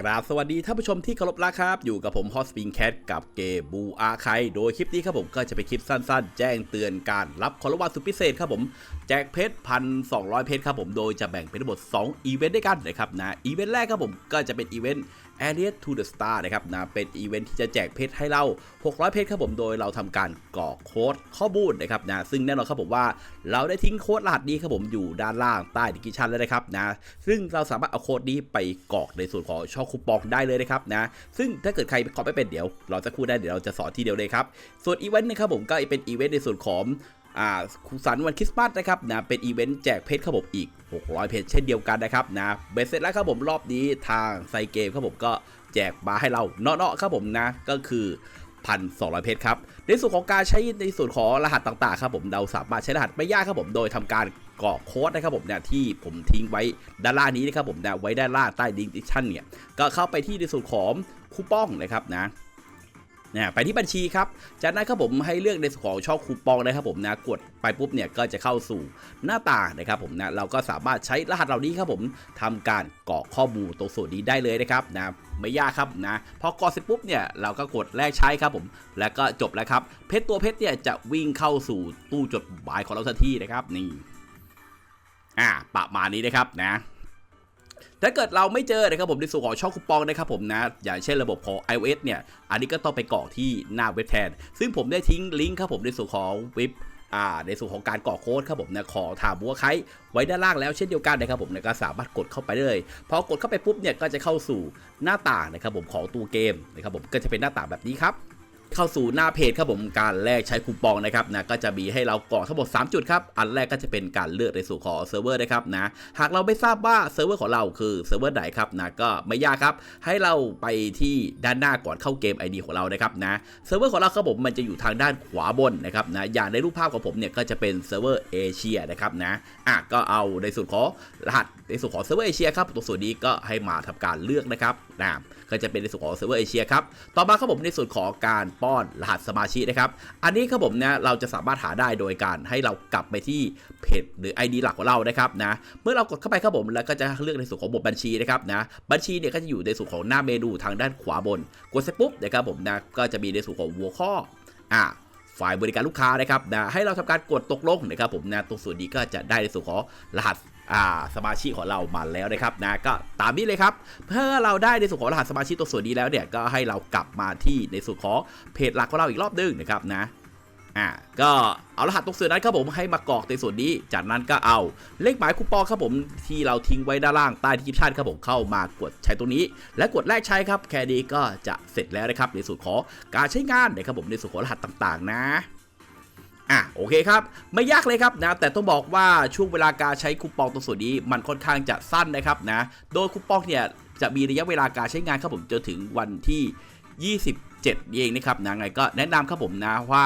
กราบสวัสดีท่านผู้ชมที่เคารพรักครับ อยู่กับผมฮอสปิงแคทกับเกบูอาไคโดยคลิปนี้ครับผมก็จะเป็นคลิปสั้นๆ แจ้งเตือนการรับของรางวัลสุดพิเศษครับผม แจกเพชรพันสองเพชรครับผมโดยจะแบ่งเป็นทั้งหมด2อีเวนต์ด้วยกันนะครับนะอีเวนต์แรกครับผมก็จะเป็นอีเวนต์ a r i a to the Star นะครับนะเป็นอีเวนต์ที่จะแจกเพชรให้เรา 600 เพชรครับผมโดยเราทำการกรอกโค้ดข้อมูลนะครับนะซึ่งแน่นอนครับผมว่าเราได้ทิ้งโค้ดรหัสนี้ครับผมอยู่ด้านล่างใต้ดิสคริปชันแล้วนะครับนะซึ่งเราสามารถเอาโค้ดนี้ไปกรอกในส่วนของช่องคูปองได้เลยนะครับนะซึ่งถ้าเกิดใครกรอกไม่เป็นเดี๋ยว เราจะคู่ได้เดี๋ยวเราจะสอนทีเดียวเลยครับส่วนอีเวนต์นะครับผมก็เป็นอีเวนต์ในส่วนของ อ่าคุสันวันคริสต์มาสนะครับนะเป็นอีเวนต์แจกเพชรครับผมอีก 600 เพชรเช่นเดียวกันนะครับนะเบสเสร็จแล้วครับผมรอบนี้ทางไซเกมครับผมก็แจกมาให้เราเนาะๆครับผมนะก็คือพันสองเพชรครับ ในส่วนของการใช้ในส่วนของรหัสต่างๆครับผมเราสามารถใช้รหัสไม่ยากครับผมโดยทำการกรอกโค้ดนะครับผมเนี่ยที่ผมทิ้งไว้ด้านล่างนี้นะครับผมเนะไว้ด้านล่างใต้ดิสคริปชั่นเนี่ยก็เข้าไปที่ในส่วนของคูปองนะครับนะ นี่ยไปที่บัญชีครับ จากนั้นครับผมให้เลือกในส่วนของช่องคูปองนะครับผมนะกดไปปุ๊บเนี่ยก็จะเข้าสู่หน้าต่างนะครับผมนะเราก็สามารถใช้รหัสเหล่านี้ครับผมทำการกรอกข้อมูลตรงส่วนนี้ได้เลยนะครับนะไม่ยากครับนะพอกรอกเสร็จปุ๊บเนี่ยเราก็กดแลกใช้ครับผม แล้วก็จบแล้วครับ เพชรตัวเพชรเนี่ยจะวิ่งเข้าสู่ตู้จดหมายของเราทันทีนะครับนี่อ่าประมาณนี้นะครับนะ ถ้าเกิดเราไม่เจอนะครับผมในส่วนของช่องคูปองนะครับผมนะอย่างเช่นระบบของ iOS เนี่ยอันนี้ก็ต้องไปกรอกที่หน้าเว็บแทน ซึ่งผมได้ทิ้งลิงก์ครับผมในส่วนของเว็บอ่าในส่วนของการกรอกโค้ดครับผมนะขอถามบัวไคไว้ด้านล่างแล้วเช่นเดียวกันนะครับผมนะก็สามารถกดเข้าไปเลยพอกดเข้าไปปุ๊บเนี่ยก็จะเข้าสู่หน้าต่างนะครับผมของตัวเกมนะครับผมก็จะเป็นหน้าต่างแบบนี้ครับ เข้าสู่หน้าเพจครับผมการแลกใช้คูปองนะครับนะก็จะมีให้เรากรอกทั้งหมด 3 จุดครับ อันแรกก็จะเป็นการเลือกในส่วนของเซิร์ฟเวอร์นะครับนะหากเราไม่ทราบว่าเซิร์ฟเวอร์ของเราคือเซิร์ฟเวอร์ไหนครับนะก็ไม่ยากครับ ให้เราไปที่ด้านหน้าก่อนเข้าเกม ID ของเรานะครับนะเซิร์ฟเวอร์ของเราครับผมมันจะอยู่ทางด้านขวาบนนะครับนะอย่างในรูปภาพของผมเนี่ยก็จะเป็นเซิร์ฟเวอร์เอเชียนะครับนะอะก็เอาในส่วนของรหัส ในส่วนของเซิร์ฟเวอร์เอเชียครับตรงส่วนนี้ก็ให้มาทำการเลือกนะครับนะก็จะเป็นในส่วนของเซิร์ฟเวอร์เอเชียครับต่อมาครับผมในส่วนของการป้อนรหัสสมาชิกนะครับ อันนี้ครับผมนะเราจะสามารถหาได้โดยการให้เรากลับไปที่เพจหรือ ID หลักของเรานะครับนะเมื่อเรากดเข้าไปครับผมแล้วก็จะเลือกในส่วนของบทบัญชีนะครับนะบัญชีเนี่ยก็จะอยู่ในส่วนของหน้าเมนูทางด้านขวาบน กดเสร็จปุ๊บนะครับผมนะก็จะมีในส่วนของหัวข้ออ่าฝ่ายบริการลูกค้านะครับนะให้เราทำการกดตกลงนะครับผมนะตรงส่วนนี้ก็จะได้ในส่วนของรหัส สมาชิกของเรามาแล้วนะครับนะก็ตามนี้เลยครับเมื่อเราได้ในส่วนของรหัสสมาชิกตัวส่วนนี้แล้วเนี่ยก็ให้เรากลับมาที่ในส่วนของเพจหลักของเราอีกรอบนึงนะครับนะอ่าก็เอารหัสตรงส่วนนั้นครับผมให้มากรอกในส่วนนี้ จากนั้นก็เอาเลขหมายคูปองครับผมที่เราทิ้งไว้ด้านล่างใต้ที่คลิปชั่นครับผมเข้ามากดใช้ตรงนี้ และกดแรกใช้ครับแค่นี้ก็จะเสร็จแล้วนะครับในส่วนของการใช้งานนะครับผมในส่วนของรหัสต่างๆ นะ อะโอเคครับ ไม่ยากเลยครับนะแต่ต้องบอกว่าช่วงเวลาการใช้คูปองตรงส่วนนี้มันค่อนข้างจะสั้นนะครับนะโดยคูปองเนี่ยจะมีระยะเวลาการใช้งานครับผมจนถึงวันที่ 27เองนะครับนะไงก็แนะนำครับผมนะว่า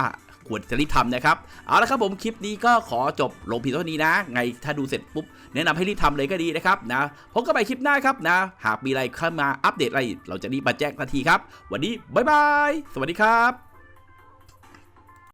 ควรจะรีบทำนะครับ เอาละครับผมคลิปนี้ก็ขอจบลงเพียงเท่านี้นะ ไงถ้าดูเสร็จปุ๊บ แนะนำให้รีบทำเลยก็ดีนะครับนะพบกันใหม่คลิปหน้าครับนะ หากมีอะไรเข้ามาอัปเดตอะไร เราจะรีบมาแจ้งทันทีครับ วันนี้บ๊ายบาย สวัสดีครับ